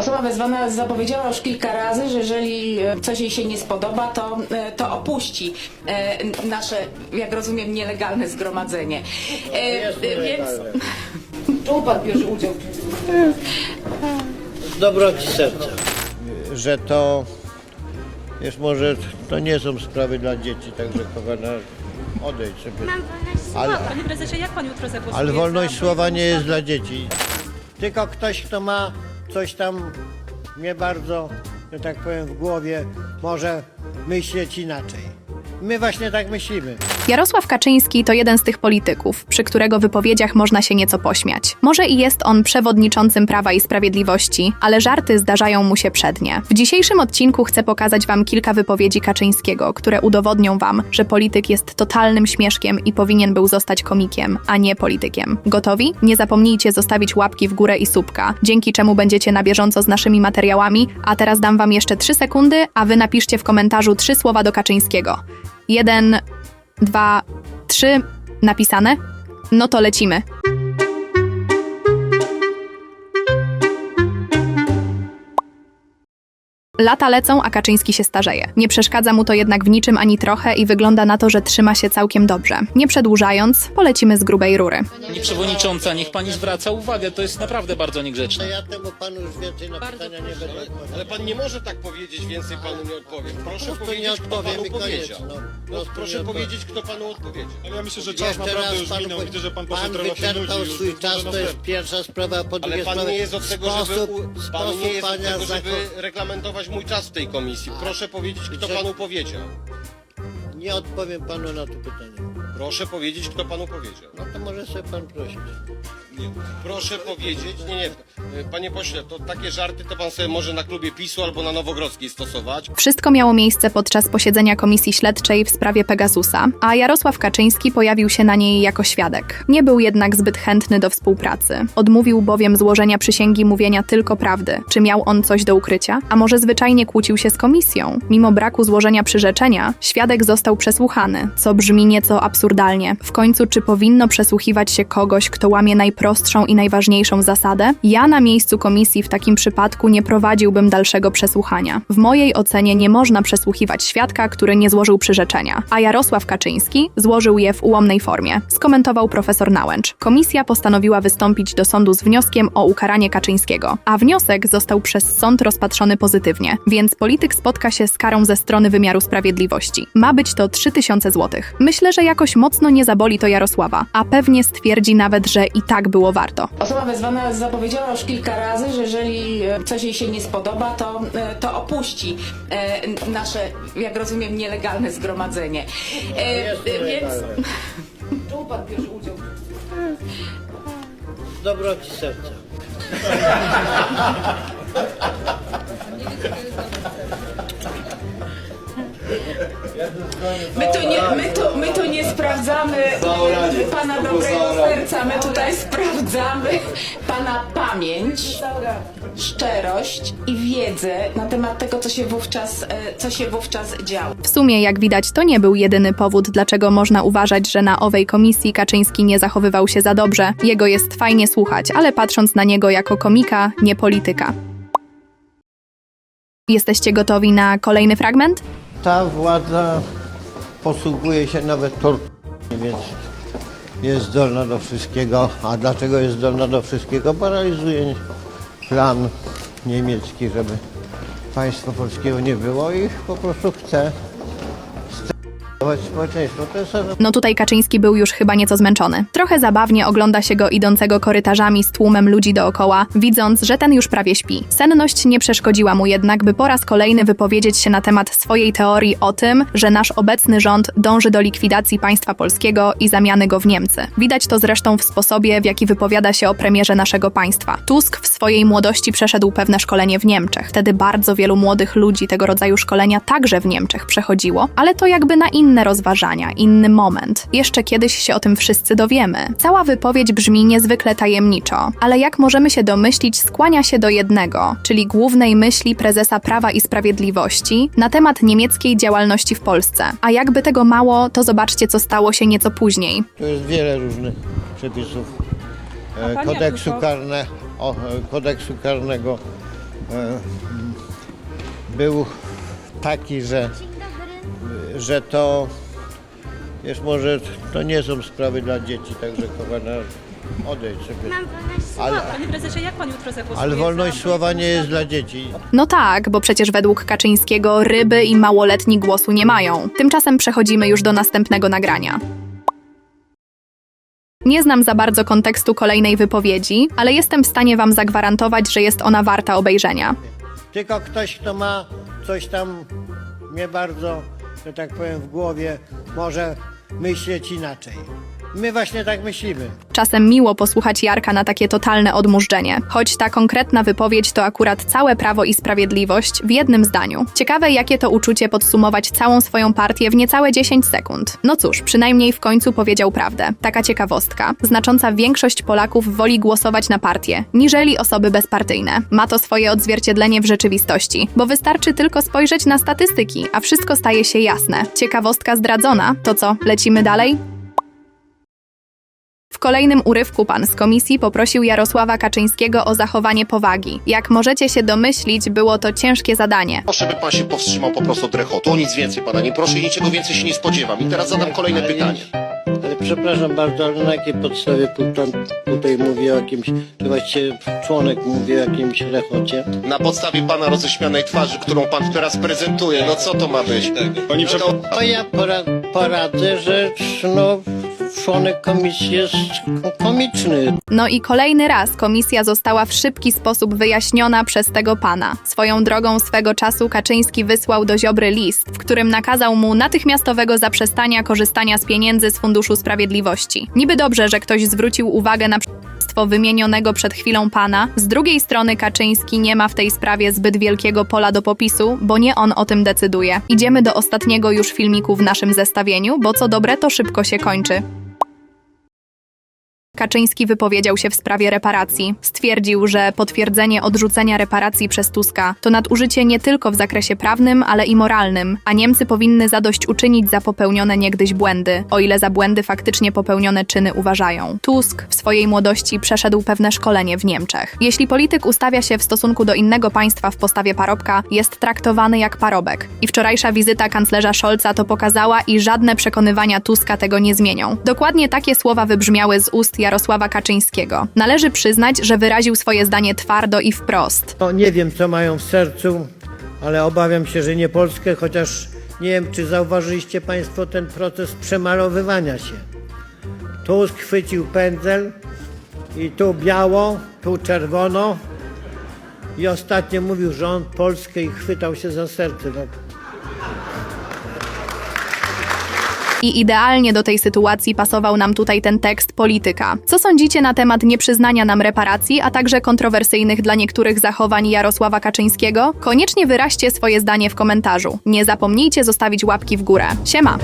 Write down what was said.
Osoba wezwana zapowiedziała już kilka razy, że jeżeli e, coś jej się nie spodoba, to, e, to opuści e, nasze, jak rozumiem, nielegalne zgromadzenie. Jest Więc czemu pan bierze udział? z dobroci serca. Że to, wiesz, może to nie są sprawy dla dzieci, także kochana, odejdź sobie. Ale, Panie prezesie, jak pan jutro zagłosuje? ale wolność za słowa nie jest dla dzieci. Tylko ktoś, kto ma coś tam nie bardzo, że tak powiem, w głowie, może myśleć inaczej. My właśnie tak myślimy. Jarosław Kaczyński to jeden z tych polityków, przy którego wypowiedziach można się nieco pośmiać. Może i jest on przewodniczącym Prawa i Sprawiedliwości, ale żarty zdarzają mu się przednie. W dzisiejszym odcinku chcę pokazać wam kilka wypowiedzi Kaczyńskiego, które udowodnią wam, że polityk jest totalnym śmieszkiem i powinien był zostać komikiem, a nie politykiem. Gotowi? Nie zapomnijcie zostawić łapki w górę i subka, dzięki czemu będziecie na bieżąco z naszymi materiałami, a teraz dam wam jeszcze 3 sekundy, a wy napiszcie w komentarzu trzy słowa do Kaczyńskiego. Jeden, dwa, trzy. Napisane? No to lecimy. Lata lecą, a Kaczyński się starzeje. Nie przeszkadza mu to jednak w niczym ani trochę i wygląda na to, że trzyma się całkiem dobrze. Nie przedłużając, polecimy z grubej rury. Pani przewodnicząca, niech pani zwraca uwagę, to jest naprawdę bardzo niegrzeczne. Ja temu panu już więcej na pytania nie będę Ale, odpowiadał. ale pan nie może tak powiedzieć, więcej panu nie odpowiem. Proszę powiedzieć, kto odpowiem panu i koniec, powiedział. no. No, prostu proszę powiedzieć, kto panu odpowiedział. Ale ja myślę, że czas Jeszcze naprawdę raz już panu minął. Widzę, że pan poseł trochę się nudzi. wyczerpał swój czas, to jest pierwsza sprawa, po Ale drugie pan sprawa, nie jest od tego, żeby, sposób, u- pan nie jest od tego, żeby reglamentować mój czas w tej komisji. Proszę powiedzieć, kto panu powiedział. Nie odpowiem panu na to pytanie. Proszę powiedzieć, kto panu powiedział. No to może sobie pan prosić. Nie. Proszę powiedzieć, nie, nie, panie pośle, to takie żarty to pan sobie może na klubie PiSu albo na Nowogrodzkiej stosować. Wszystko miało miejsce podczas posiedzenia komisji śledczej w sprawie Pegasusa, a Jarosław Kaczyński pojawił się na niej jako świadek. Nie był jednak zbyt chętny do współpracy. Odmówił bowiem złożenia przysięgi mówienia tylko prawdy. Czy miał on coś do ukrycia? A może zwyczajnie kłócił się z komisją? Mimo braku złożenia przyrzeczenia, świadek został przesłuchany, co brzmi nieco absurdalnie. W końcu, czy powinno przesłuchiwać się kogoś, kto łamie najprostszą i najważniejszą zasadę? Ja na miejscu komisji w takim przypadku nie prowadziłbym dalszego przesłuchania. W mojej ocenie nie można przesłuchiwać świadka, który nie złożył przyrzeczenia, a Jarosław Kaczyński złożył je w ułomnej formie, skomentował profesor Nałęcz. Komisja postanowiła wystąpić do sądu z wnioskiem o ukaranie Kaczyńskiego, a wniosek został przez sąd rozpatrzony pozytywnie, więc polityk spotka się z karą ze strony wymiaru sprawiedliwości. Ma być to 3000 zł. Myślę, że jakoś mocno nie zaboli to Jarosława, a pewnie stwierdzi nawet, że i tak było warto. Osoba wezwana zapowiedziała już kilka razy, że jeżeli e, coś jej się nie spodoba, to, e, to opuści e, nasze, jak rozumiem, nielegalne zgromadzenie. Więc czemu pan bierze udział? Dobroci serca. My tu nie, my tu, my tu nie sprawdzamy pana dobrego serca, my tutaj sprawdzamy pana pamięć, szczerość i wiedzę na temat tego, co się wówczas, e, co się wówczas działo. W sumie, jak widać, to nie był jedyny powód, dlaczego można uważać, że na owej komisji Kaczyński nie zachowywał się za dobrze. Jego jest fajnie słuchać, ale patrząc na niego jako komika, nie polityka. Jesteście gotowi na kolejny fragment? Ta władza posługuje się nawet torturami, więc jest zdolna do wszystkiego. A dlaczego jest zdolna do wszystkiego? Bo realizuje plan niemiecki, żeby państwa polskiego nie było i po prostu chce jest No tutaj Kaczyński był już chyba nieco zmęczony. Trochę zabawnie ogląda się go idącego korytarzami z tłumem ludzi dookoła, widząc, że ten już prawie śpi. Senność nie przeszkodziła mu jednak, by po raz kolejny wypowiedzieć się na temat swojej teorii o tym, że nasz obecny rząd dąży do likwidacji państwa polskiego i zamiany go w Niemcy. Widać to zresztą w sposobie, w jaki wypowiada się o premierze naszego państwa. Tusk w swojej młodości przeszedł pewne szkolenie w Niemczech. Wtedy bardzo wielu młodych ludzi tego rodzaju szkolenia także w Niemczech przechodziło, ale to jakby na inne rozważania, inny moment. Jeszcze kiedyś się o tym wszyscy dowiemy. Cała wypowiedź brzmi niezwykle tajemniczo, ale jak możemy się domyślić, skłania się do jednego, czyli głównej myśli prezesa Prawa i Sprawiedliwości na temat niemieckiej działalności w Polsce. A jakby tego mało, to zobaczcie, co stało się nieco później. Tu jest wiele różnych przepisów e, kodeksu, karne, o, e, kodeksu karnego, był taki, że, że to wiesz, może to nie są sprawy dla dzieci, także kochana, odejdź sobie. Ale, Panie prezesie, jak pan jutro zagłosuje? ale wolność za- słowa nie jest dla dzieci. No tak, bo przecież według Kaczyńskiego ryby i małoletni głosu nie mają. Tymczasem przechodzimy już do następnego nagrania. Nie znam za bardzo kontekstu kolejnej wypowiedzi, ale jestem w stanie wam zagwarantować, że jest ona warta obejrzenia. Tylko ktoś, kto ma coś tam nie bardzo, że tak powiem, w głowie, może myśleć inaczej. My właśnie tak myślimy. Czasem miło posłuchać Jarka na takie totalne odmurzczenie, choć ta konkretna wypowiedź to akurat całe prawo i sprawiedliwość w jednym zdaniu. Ciekawe, jakie to uczucie podsumować całą swoją partię w niecałe 10 sekund. No cóż, przynajmniej w końcu powiedział prawdę. Taka ciekawostka. Znacząca większość Polaków woli głosować na partię, niżeli osoby bezpartyjne. Ma to swoje odzwierciedlenie w rzeczywistości, bo wystarczy tylko spojrzeć na statystyki, a wszystko staje się jasne. Ciekawostka zdradzona, to co, lecimy dalej? W kolejnym urywku pan z komisji poprosił Jarosława Kaczyńskiego o zachowanie powagi. Jak możecie się domyślić, było to ciężkie zadanie. Proszę, by pan się powstrzymał po prostu od rechotu. O nic więcej pana nie proszę i niczego więcej się nie spodziewam. I teraz zadam kolejne pytanie. Ale przepraszam bardzo, ale na jakiej podstawie pan tutaj mówi o jakimś, czy właściwie członek mówi o jakimś rechocie? Na podstawie pana roześmianej twarzy, którą pan teraz prezentuje, no co to ma być? Oni no to... To ja pora, poradzę, że no, członek komisji jest komiczny. No i kolejny raz komisja została w szybki sposób wyjaśniona przez tego pana. Swoją drogą swego czasu Kaczyński wysłał do Ziobry list, w którym nakazał mu natychmiastowego zaprzestania korzystania z pieniędzy z Funduszu Sprawiedliwości. Niby dobrze, że ktoś zwrócił uwagę na wymienionego przed chwilą pana. Z drugiej strony Kaczyński nie ma w tej sprawie zbyt wielkiego pola do popisu, bo nie on o tym decyduje. Idziemy do ostatniego już filmiku w naszym zestawieniu, bo co dobre to szybko się kończy. Kaczyński wypowiedział się w sprawie reparacji. Stwierdził, że potwierdzenie odrzucenia reparacji przez Tuska to nadużycie nie tylko w zakresie prawnym, ale i moralnym, a Niemcy powinny zadośćuczynić za popełnione niegdyś błędy, o ile za błędy faktycznie popełnione czyny uważają. Tusk w swojej młodości przeszedł pewne szkolenie w Niemczech. Jeśli polityk ustawia się w stosunku do innego państwa w postawie parobka, jest traktowany jak parobek. I wczorajsza wizyta kanclerza Scholza to pokazała i żadne przekonywania Tuska tego nie zmienią. Dokładnie takie słowa wybrzmiały z ust Jarosława Kaczyńskiego. Należy przyznać, że wyraził swoje zdanie twardo i wprost. No, nie wiem, co mają w sercu, ale obawiam się, że nie Polskę, chociaż nie wiem, czy zauważyliście Państwo ten proces przemalowywania się. Tu chwycił pędzel i tu biało, tu czerwono i ostatnio mówił, on Polskę i chwytał się za serce. No, I idealnie do tej sytuacji pasował nam tutaj ten tekst polityka. Co sądzicie na temat nieprzyznania nam reparacji, a także kontrowersyjnych dla niektórych zachowań Jarosława Kaczyńskiego? Koniecznie wyraźcie swoje zdanie w komentarzu. Nie zapomnijcie zostawić łapki w górę. Siema!